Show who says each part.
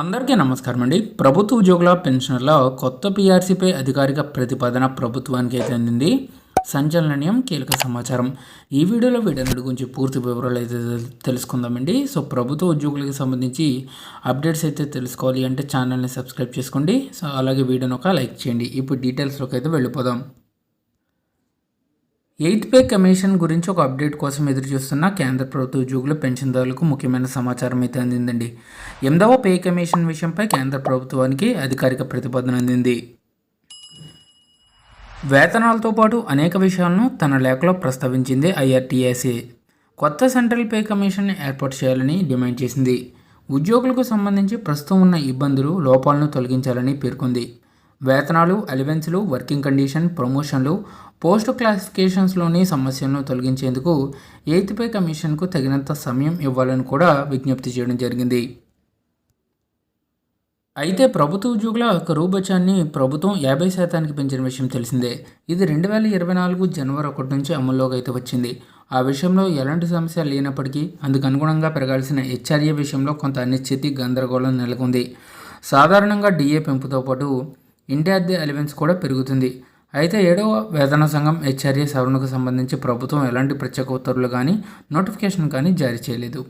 Speaker 1: అందరికీ నమస్కారం అండి ప్రభుత్వ ఉద్యోగుల పెన్షన్ల కొత్త పీఆర్సీపై అధికారిక ప్రతిపాదన ప్రభుత్వానికి అయితే అందింది. సంచలనం కీలక సమాచారం. ఈ వీడియోలో వీటన్నిటి గురించి పూర్తి వివరాలు అయితే తెలుసుకుందామండి. సో ప్రభుత్వ ఉద్యోగులకు సంబంధించి అప్డేట్స్ అయితే తెలుసుకోవాలి అంటే ఛానల్ని సబ్స్క్రైబ్ చేసుకోండి. సో అలాగే వీడియోని ఒక లైక్ చేయండి. ఇప్పుడు డీటెయిల్స్లోకి అయితే వెళ్ళిపోదాం. ఎయిత్ పే కమిషన్ గురించి ఒక అప్డేట్ కోసం ఎదురు చూస్తున్న కేంద్ర ప్రభుత్వ ఉద్యోగుల పెన్షన్దారులకు ముఖ్యమైన సమాచారం అయితే అందిందండి. ఎనిమిదవ పే కమిషన్ విషయంపై కేంద్ర ప్రభుత్వానికి అధికారిక ప్రతిపాదన అందింది. వేతనాలతో పాటు అనేక విషయాలను తన లేఖలో ప్రస్తావించింది ఐఆర్టీఎస్ఏ కొత్త సెంట్రల్ పే కమిషన్ ఏర్పాటు చేయాలని డిమాండ్ చేసింది. ఉద్యోగులకు సంబంధించి ప్రస్తుతం ఉన్న ఇబ్బందులు లోపాలను తొలగించాలని పేర్కొంది. వేతనాలు అలివెన్స్లు వర్కింగ్ కండిషన్ ప్రమోషన్లు పోస్ట్ క్లాసిఫికేషన్స్లోని సమస్యలను తొలగించేందుకు ఎయిత్ పే కమిషన్కు తగినంత సమయం ఇవ్వాలని కూడా విజ్ఞప్తి చేయడం జరిగింది. అయితే ప్రభుత్వ ఉద్యోగుల కరువుబచాన్ని ప్రభుత్వం యాభై శాతానికి పెంచిన విషయం తెలిసిందే. ఇది రెండు వేల ఇరవై నాలుగు జనవరి ఒకటి నుంచి అమల్లోకి అయితే వచ్చింది. ఆ విషయంలో ఎలాంటి సమస్య లేనప్పటికీ అందుకు అనుగుణంగా పెరగాల్సిన హెచ్ఆర్ఏ విషయంలో కొంత అనిశ్చితి గందరగోళం నెలకొంది. సాధారణంగా డిఏ పెంపుతో పాటు ఇంటి అద్దె ఎలిమెంట్స్ కూడా పెరుగుతుంది. అయితే ఏడవ వేతన సంఘం హెచ్ఆర్ఏ సవరణకు సంబంధించి ప్రభుత్వం ఎలాంటి ప్రత్యేక ఉత్తర్వులు కానీ నోటిఫికేషన్ కానీ జారీ చేయలేదు.